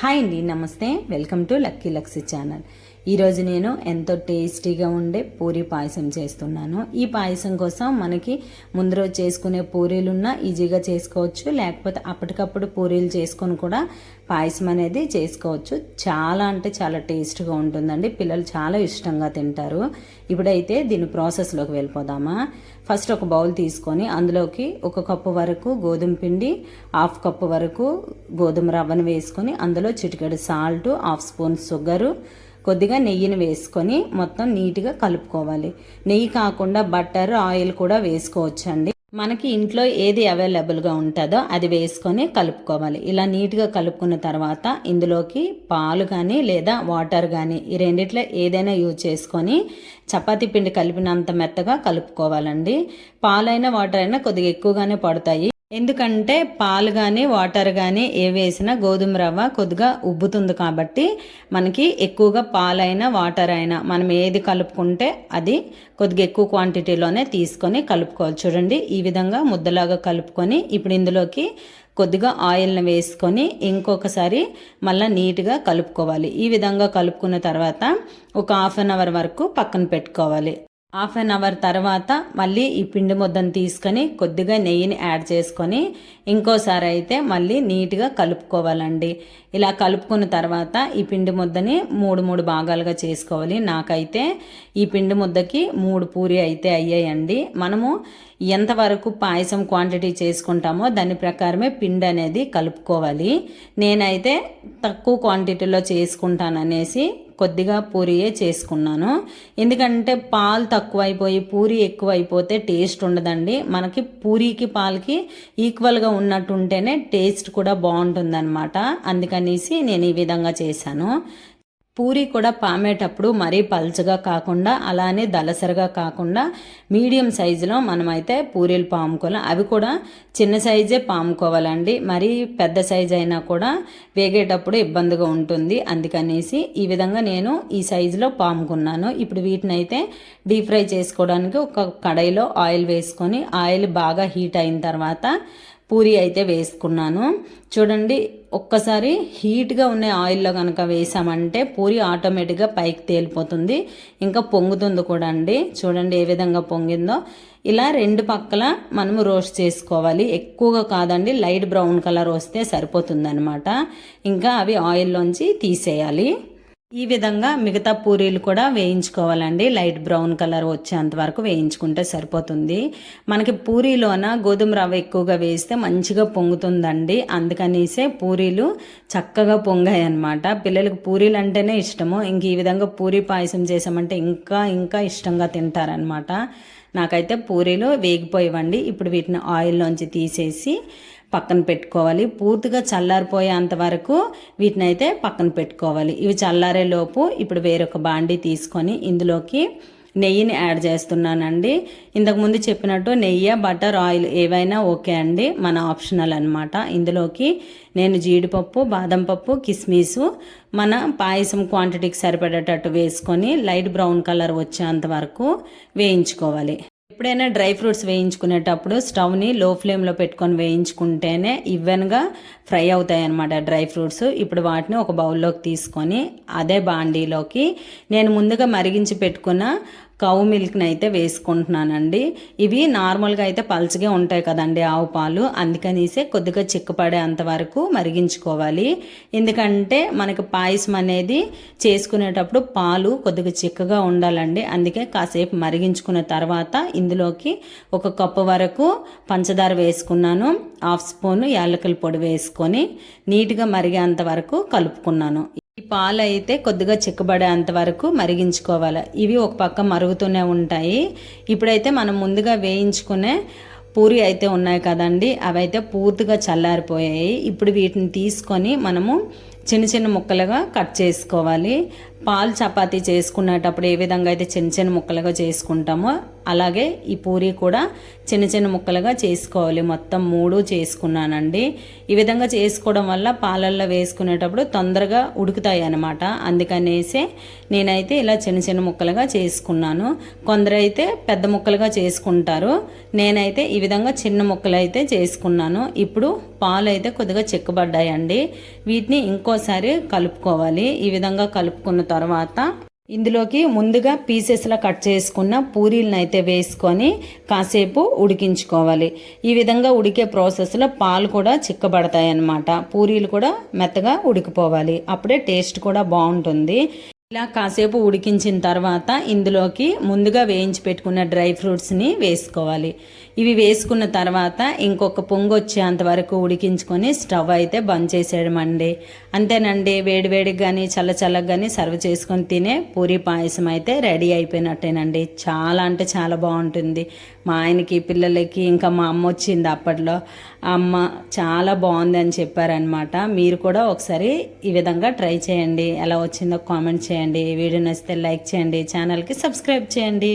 Hi అండి నమస్తే. Welcome to lucky luxy channel. ఈరోజు నేను ఎంతో టేస్టీగా ఉండే పూరి పాయసం చేస్తున్నాను. ఈ పాయసం కోసం మనకి ముందు రోజు చేసుకునే పూరీలున్నా ఈజీగా చేసుకోవచ్చు. లేకపోతే అప్పటికప్పుడు పూరీలు చేసుకొని కూడా పాయసం అనేది చేసుకోవచ్చు. చాలా అంటే చాలా టేస్ట్గా ఉంటుందండి. పిల్లలు చాలా ఇష్టంగా తింటారు. ఇప్పుడైతే దీని ప్రాసెస్లోకి వెళ్ళిపోదామా? ఫస్ట్ ఒక బౌల్ తీసుకొని అందులోకి ఒక కప్పు వరకు గోధుమ పిండి హాఫ్ కప్పు వరకు గోధుమ రవ్వను వేసుకొని అందులో చిటికెడు సాల్ట్ హాఫ్ స్పూన్ షుగరు కొద్దిగా నెయ్యిని వేసుకొని మొత్తం నీట్గా కలుపుకోవాలి. నెయ్యి కాకుండా బటర్ ఆయిల్ కూడా వేసుకోవచ్చండి. మనకి ఇంట్లో ఏది అవైలబుల్గా ఉంటుందో అది వేసుకొని కలుపుకోవాలి. ఇలా నీట్గా కలుపుకున్న తర్వాత ఇందులోకి పాలు కానీ లేదా వాటర్ కానీ ఈ రెండిట్లో ఏదైనా యూజ్ చేసుకొని చపాతీ పిండి కలిపినంత మెత్తగా కలుపుకోవాలండి. పాలైనా వాటర్ అయినా కొద్దిగా ఎక్కువగానే పడతాయి. ఎందుకంటే పాలు కానీ వాటర్ కానీ ఏ వేసినా గోధుమ రవ్వ కొద్దిగా ఉబ్బుతుంది కాబట్టి మనకి ఎక్కువగా పాలైనా వాటర్ అయినా మనం ఏది కలుపుకుంటే అది కొద్దిగా ఎక్కువ క్వాంటిటీలోనే తీసుకొని కలుపుకోవాలి. చూడండి ఈ విధంగా ముద్దలాగా కలుపుకొని ఇప్పుడు ఇందులోకి కొద్దిగా ఆయిల్ని వేసుకొని ఇంకొకసారి మళ్ళీ నీట్గా కలుపుకోవాలి. ఈ విధంగా కలుపుకున్న తర్వాత ఒక హాఫ్ అన్ అవర్ వరకు పక్కన పెట్టుకోవాలి. హాఫ్ అన్ అవర్ తర్వాత మళ్ళీ ఈ పిండి ముద్దను తీసుకొని కొద్దిగా నెయ్యిని యాడ్ చేసుకొని ఇంకోసారి అయితే మళ్ళీ నీట్గా కలుపుకోవాలండి. ఇలా కలుపుకున్న తర్వాత ఈ పిండి ముద్దని మూడు మూడు భాగాలుగా చేసుకోవాలి. నాకైతే ఈ పిండి ముద్దకి మూడు పూరి అయితే అయ్యాయండి. మనము ఎంతవరకు పాయసం క్వాంటిటీ చేసుకుంటామో దాని ప్రకారమే పిండి అనేది కలుపుకోవాలి. నేనైతే తక్కువ క్వాంటిటీలో చేసుకుంటాననేసి కొద్దిగా పూరియే చేసుకున్నాను. ఎందుకంటే పాలు తక్కువైపోయి పూరి ఎక్కువ అయిపోతే టేస్ట్ ఉండదండి. మనకి పూరికి పాలకి ఈక్వల్గా ఉన్నట్టు ఉంటేనే టేస్ట్ కూడా బాగుంటుందన్నమాట. అందుకనేసి నేను ఈ విధంగా చేశాను. పూరి కూడా పామేటప్పుడు మరీ పల్చగా కాకుండా అలానే దలసరగా కాకుండా మీడియం సైజులో మనమైతే పూరీలు పాముకోవాలి. అవి కూడా చిన్న సైజే పాముకోవాలండి. మరీ పెద్ద సైజ్ అయినా కూడా వేగేటప్పుడు ఇబ్బందిగా ఉంటుంది. అందుకనేసి ఈ విధంగా నేను ఈ సైజులో పాముకున్నాను. ఇప్పుడు వీటిని అయితే డీప్ ఫ్రై చేసుకోవడానికి ఒక కడాయిలో ఆయిల్ వేసుకొని ఆయిల్ బాగా హీట్ అయిన తర్వాత పూరి అయితే వేసుకున్నాను. చూడండి ఒక్కసారి హీట్గా ఉన్న ఆయిల్లో కనుక వేసామంటే పూరి ఆటోమేటిక్గా పైకి తేలిపోతుంది. ఇంకా పొంగుతుంది కూడా అండి. చూడండి ఏ విధంగా పొంగిందో. ఇలా రెండు పక్కల మనము రోస్ట్ చేసుకోవాలి. ఎక్కువగా కాదండి లైట్ బ్రౌన్ కలర్ వస్తే సరిపోతుంది ఇంకా అవి ఆయిల్లోంచి తీసేయాలి. ఈ విధంగా మిగతా పూరీలు కూడా వేయించుకోవాలండి. లైట్ బ్రౌన్ కలర్ వచ్చేంత వరకు వేయించుకుంటే సరిపోతుంది. మనకి పూరీలోన గోధుమ రవ్వ ఎక్కువగా వేస్తే మంచిగా పొంగుతుందండి. అందుకనేసే పూరీలు చక్కగా పొంగాయి అనమాట పిల్లలకు పూరీలు అంటేనే ఇష్టము. ఇంక ఈ విధంగా పూరీ పాయసం చేసామంటే ఇంకా ఇంకా ఇష్టంగా తింటారనమాట నాకైతే పూరీలు వేగిపోయివ్వండి ఇప్పుడు వీటిని ఆయిల్లోంచి తీసేసి పక్కన పెట్టుకోవాలి. పూర్తిగా చల్లారిపోయేంత వరకు వీటిని అయితే పక్కన పెట్టుకోవాలి. ఇవి చల్లారే లోపు ఇప్పుడు వేరొక బాండీ తీసుకొని ఇందులోకి నెయ్యిని యాడ్ చేస్తున్నానండి. ఇంతకుముందు చెప్పినట్టు నెయ్యి బటర్ ఆయిల్ ఏవైనా ఓకే అండి. మన ఆప్షనల్ అనమాట ఇందులోకి నేను జీడిపప్పు బాదం పప్పు కిస్మిస్ మన పాయసం క్వాంటిటీకి సరిపడేటట్టు వేసుకొని లైట్ బ్రౌన్ కలర్ వచ్చేంత వరకు వేయించుకోవాలి. ఎప్పుడైనా డ్రై ఫ్రూట్స్ వేయించుకునేటప్పుడు స్టవ్ని లో ఫ్లేమ్లో పెట్టుకొని వేయించుకుంటేనే ఈవెన్గా ఫ్రై అవుతాయి అన్నమాట డ్రై ఫ్రూట్స్. ఇప్పుడు వాటిని ఒక బౌల్లోకి తీసుకొని అదే బాండీలోకి నేను ముందుగా మరిగించి పెట్టుకున్న కౌ మిల్క్ని అయితే వేసుకుంటున్నానండి. ఇవి నార్మల్గా అయితే పల్చగా ఉంటాయి కదండి ఆవు పాలు. అందుకనేసి కొద్దిగా చిక్కపడే అంతవరకు మరిగించుకోవాలి. ఎందుకంటే మనకి పాయసం అనేది చేసుకునేటప్పుడు పాలు కొద్దిగా చిక్కగా ఉండాలండి. అందుకే కాసేపు మరిగించుకున్న తర్వాత ఇందులోకి ఒక కప్పు వరకు పంచదార వేసుకున్నాను. హాఫ్ స్పూన్ యాలకుల పొడి వేసుకొని నీట్గా మరిగేంత వరకు కలుపుకున్నాను. ఈ పాలు అయితే కొద్దిగా చిక్కబడేంత వరకు మరిగించుకోవాలి. ఇవి ఒక పక్క మరుగుతూనే ఉంటాయి. ఇప్పుడైతే మనం ముందుగా వేయించుకునే పూరి అయితే ఉన్నాయి కదండి అవైతే పూర్తిగా చల్లారిపోయాయి. ఇప్పుడు వీటిని తీసుకొని మనము చిన్న చిన్న ముక్కలుగా కట్ చేసుకోవాలి. పాలు చపాతీ చేసుకునేటప్పుడు ఏ విధంగా అయితే చిన్న చిన్న ముక్కలుగా చేసుకుంటామో అలాగే ఈ పూరి కూడా చిన్న చిన్న ముక్కలుగా చేసుకోవాలి. మొత్తం మూడు చేసుకున్నానండి. ఈ విధంగా చేసుకోవడం వల్ల పాలల్లో వేసుకునేటప్పుడు తొందరగా ఉడుకుతాయి అనమాట అందుకనేసే నేనైతే ఇలా చిన్న చిన్న ముక్కలుగా చేసుకున్నాను. కొందరైతే పెద్ద ముక్కలుగా చేసుకుంటారు. నేనైతే ఈ విధంగా చిన్న ముక్కలు అయితే చేసుకున్నాను. ఇప్పుడు పాలు అయితే కొద్దిగా చిక్కబడ్డాయండి. వీటిని ఇంకో ఇంకోసారి కలుపుకోవాలి. ఈ విధంగా కలుపుకున్న తర్వాత ఇందులోకి ముందుగా పీసెస్లా కట్ చేసుకున్న పూరీలను అయితే వేసుకొని కాసేపు ఉడికించుకోవాలి. ఈ విధంగా ఉడికే ప్రాసెస్లో పాలు కూడా చిక్కబడతాయి అన్నమాట పూరీలు కూడా మెత్తగా ఉడికిపోవాలి. అప్పుడే టేస్ట్ కూడా బాగుంటుంది. ఇలా కాసేపు ఉడికించిన తర్వాత ఇందులోకి ముందుగా వేయించి పెట్టుకున్న డ్రై ఫ్రూట్స్ని వేసుకోవాలి. ఇవి వేసుకున్న తర్వాత ఇంకొక పొంగు వచ్చేంత వరకు ఉడికించుకొని స్టవ్ అయితే బంద్ చేసేయడమండి. అంతేనండి వేడివేడికి కానీ చల్లచల్లగా కానీ సర్వ్ చేసుకొని తినే పూరి పాయసం అయితే రెడీ అయిపోయినట్టేనండి. చాలా అంటే చాలా బాగుంటుంది. మా ఆయనకి పిల్లలకి ఇంకా మా అమ్మ వచ్చింది అప్పట్లో. అమ్మ చాలా బాగుంది అని చెప్పారనమాట మీరు కూడా ఒకసారి ఈ విధంగా ట్రై చేయండి. ఎలా వచ్చిందో కామెంట్ చేయండి. వీడియో నచ్చితే లైక్ చేయండి. ఛానల్కి సబ్స్క్రైబ్ చేయండి.